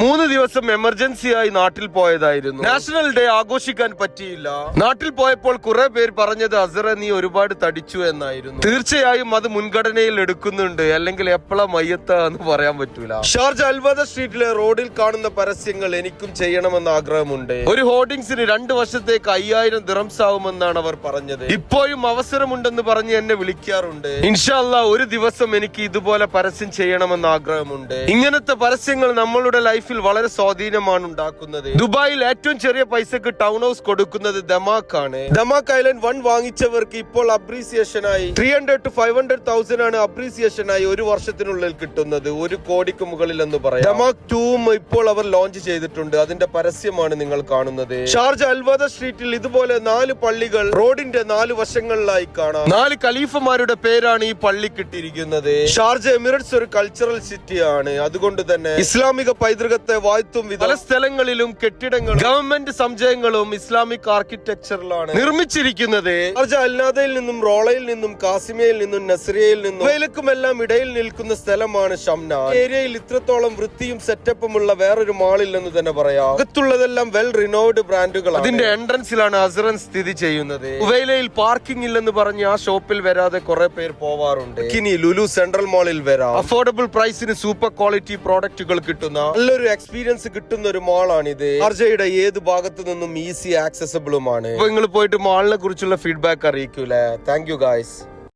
മൂന്ന് ദിവസം എമർജൻസി ആയി നാട്ടിൽ പോയതായിരുന്നു. നാഷണൽ ഡേ ആഘോഷിക്കാൻ പറ്റിയില്ല. നാട്ടിൽ പോയപ്പോൾ കുറെ പേര് പറഞ്ഞത് അസറ നീ ഒരുപാട് തടിച്ചു എന്നായിരുന്നു. തീർച്ചയായും അത് മുൻഗണനയിൽ എടുക്കുന്നുണ്ട്. അല്ലെങ്കിൽ എപ്പോഴാ മയ്യത്ത എന്ന് പറയാൻ പറ്റൂല. ഷാർജ അൽവദ സ്ട്രീറ്റിലെ റോഡിൽ കാണുന്ന പരസ്യങ്ങൾ എനിക്കും ചെയ്യണമെന്ന് ആഗ്രഹമുണ്ട്. ഒരു ഹോർഡിങ്സിന് രണ്ട് വർഷത്തേക്ക് അയ്യായിരം ദിറംസ് ആവുമെന്നാണ് അവർ പറഞ്ഞത്. ഇപ്പോഴും അവസരമുണ്ടെന്ന് പറഞ്ഞ് എന്നെ വിളിക്കാറുണ്ട്. ഇൻഷാല്ല ഒരു ദിവസം എനിക്ക് ഇതുപോലെ പരസ്യം ചെയ്യണമെന്ന് ആഗ്രഹമുണ്ട്. ഇങ്ങനത്തെ പരസ്യങ്ങൾ നമ്മളുടെ ലൈഫിൽ വളരെ സ്വാധീനമാണ് ഉണ്ടാക്കുന്നത് ദുബായിൽ ഏറ്റവും ചെറിയ പൈസക്ക് ടൗൺ ഹൗസ് കൊടുക്കുന്നത് ദമാക് ആണ് ദമാക് ഐലൻഡ് വൺ വാങ്ങിച്ചവർക്ക് ഇപ്പോൾ അപ്രീസിയേഷൻ ആയി three hundred to five hundred thousand ആണ് അപ്രീസിയേഷൻ ആയി ഒരു വർഷത്തിനുള്ളിൽ കിട്ടുന്നത്. ഒരു കോടിക്ക് മുകളിൽ എന്ന് പറയാം. ദമാക് ടൂവും ഇപ്പോൾ അവർ ലോഞ്ച് ചെയ്തിട്ടുണ്ട്. അതിന്റെ പരസ്യമാണ് നിങ്ങൾ കാണുന്നത്. ഷാർജ അൽവാദ സ്ട്രീറ്റിൽ ഇതുപോലെ നാല് പള്ളികൾ റോഡിന്റെ നാല് വശങ്ങളിലായി കാണാം. നാല് ഖലീഫമാരുടെ പേരാണ് ഈ പള്ളി കിട്ടിയിരിക്കുന്നത്. ഷാർജ എമിറേറ്റ്സ് ഒരു കൾച്ചറൽ സിറ്റിയാണ് അതുകൊണ്ട് തന്നെ ഇസ്ലാമിക പൈതൃകത്തെ വാഴ്ത്തും പല സ്ഥലങ്ങളിലും കെട്ടിടങ്ങളും ഗവൺമെന്റ് സംജയങ്ങളും ഇസ്ലാമിക് ആർക്കിടെക്ചറിലാണ് നിർമ്മിച്ചിരിക്കുന്നത്. അൽനാദയിൽ നിന്നും റോളയിൽ നിന്നും കാസിമയിൽ നിന്നും നസ്രിയയിൽ നിന്നും ഇവയിലേക്കുമെല്ലാം ഇടയിൽ നിൽക്കുന്ന സ്ഥലമാണ് ഷംന ഏരിയയിൽ ഇത്രത്തോളം വൃത്തിയും സെറ്റപ്പും ഉള്ള വേറൊരു മാളിൽ എന്ന് തന്നെ പറയാം. അകത്തുള്ളതെല്ലാം വെൽ റിനോവ്ഡ് ബ്രാൻഡുകൾ അതിന്റെ എൻട്രൻസിലാണ് അസറൻ സ്ഥിതി ചെയ്യുന്നത്. ഉവൈലയിൽ പാർക്കിംഗ് ഇല്ലെന്ന് പറഞ്ഞ് ആ ഷോപ്പിൽ വരാതെ കുറെ പേർ പോവാറുണ്ട്. ഇനി ലുലു സെൻട്രൽ മാളിൽ വരാം. അഫോർഡബിൾ പ്രൈസിന് സൂപ്പർ ക്വാളിറ്റി പ്രോഡക്റ്റുകൾ കിട്ടുന്ന നല്ലൊരു എക്സ്പീരിയൻസ് കിട്ടുന്ന ഒരു മാളാണിത് ആർജയുടെ ഏത് ഭാഗത്തു നിന്നും ഈസി ആക്സസബിളുമാണ് നിങ്ങൾ പോയിട്ട് മാളിനെ കുറിച്ചുള്ള ഫീഡ്ബാക്ക് അറിയിക്കൂലേ? Thank you guys